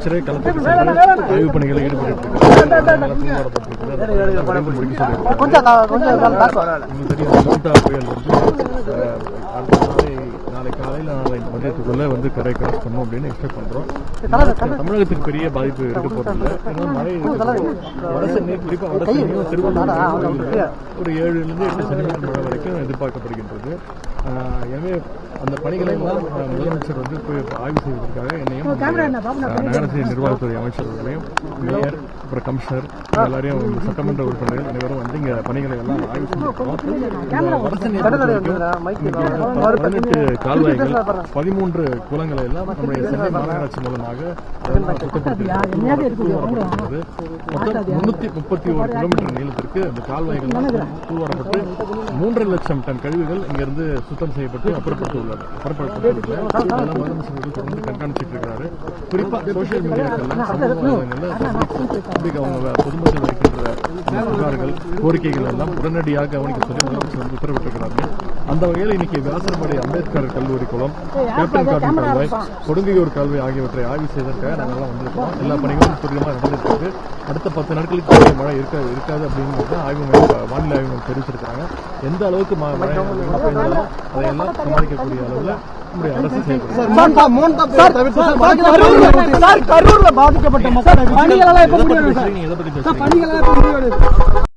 அமைச்சரே சென்று ஆய்வுப் பணிகளை ஈடுபட்டு காலையில் மதியத்துக்குள்ள வந்து கரை கிராஸ் பண்ணும் அப்படின்னு எக்ஸ்பெக்ட் பண்றோம். தமிழகத்துக்கு பெரிய பாதிப்பு இருக்க போறதில்ல ஏன்னா மழை வட சென்னை குறிப்பா வட சென்னையும் திருவள்ளூர் மாவட்டங்களில் ஒரு ஏழுலேருந்து எட்டு சென்டிமீட்டர் மழை வரைக்கும் எதிர்பார்க்கப்படுகின்றது. எனவே அந்த பணிகளை முதலமைச்சர் வந்து போய் ஆய்வு செய்வதற்காக என்னையும் நகராட்சி நிர்வாகத்துறை அமைச்சர்களையும் மேயர் அப்புறம் கமிஷனர் எல்லாரையும் சட்டமன்ற உறுப்பினர்கள் அனைவரும் வந்து இங்க பணிகளை எல்லாம் ஆய்வு செஞ்சிருக்கோம் வடசென்னை பதினெட்டு கால்வாய்கள் பதிமூன்று குளங்களை எல்லாம் நம்முடைய சென்னை மாநகராட்சி மூலமாக முன்னூத்தி முப்பத்தி ஒரு கிலோமீட்டர் நீளத்திற்கு அந்த கால்வாய்கள் எல்லாம் தூர்வாரப்பட்டு மூன்றரை லட்சம் டன் கழிவுகள் இங்கிருந்து சுத்தம் செய்யப்பட்டு அப்புறப்பட்டு உள்ளது முதலமைச்சர்கள் தொடர்ந்து கண்காணிச்சிட்டு இருக்கிறாரு குறிப்பா சோசியல் மீடியாக்கள்லாம் சமூக அவங்க பொதுமக்கள் வைக்கின்ற புகார்கள் கோரிக்கைகள் எல்லாம் உடனடியாக கவனிக்க சொல்லி முதலமைச்சர் வந்து உத்தரவிட்டிருக்கிறார்கள். அந்த வகையில் இன்னைக்கு வியாசர்பாடி அம்பேத்கர் கல்லூரி குளம் கேப்டன் கார்டன் கால்வாய் கொடுங்கையூர் கால்வாய் ஆகியவற்றை ஆய்வு செய்வதற்காக நாங்கள்லாம் வந்திருக்கிறோம். எல்லா பணிகளும் துரிதமாக நடந்திருக்கு அடுத்த பத்து நாட்களுக்கு மழை இருக்க இருக்காது அப்படிங்கிறது ஆய்வு மையம் வானிலை ஆய்வு மையம் தெரிவிச்சிருக்காங்க எந்த அளவுக்கு மழை பெய்தாலும் அதையெல்லாம் சமாளிக்கக்கூடிய அளவில் சார் கரூர்ல பாதிக்கப்பட்ட மக்கள் எதை பத்தி பேசுறீங்க? எதை பத்தி பேசுறீங்க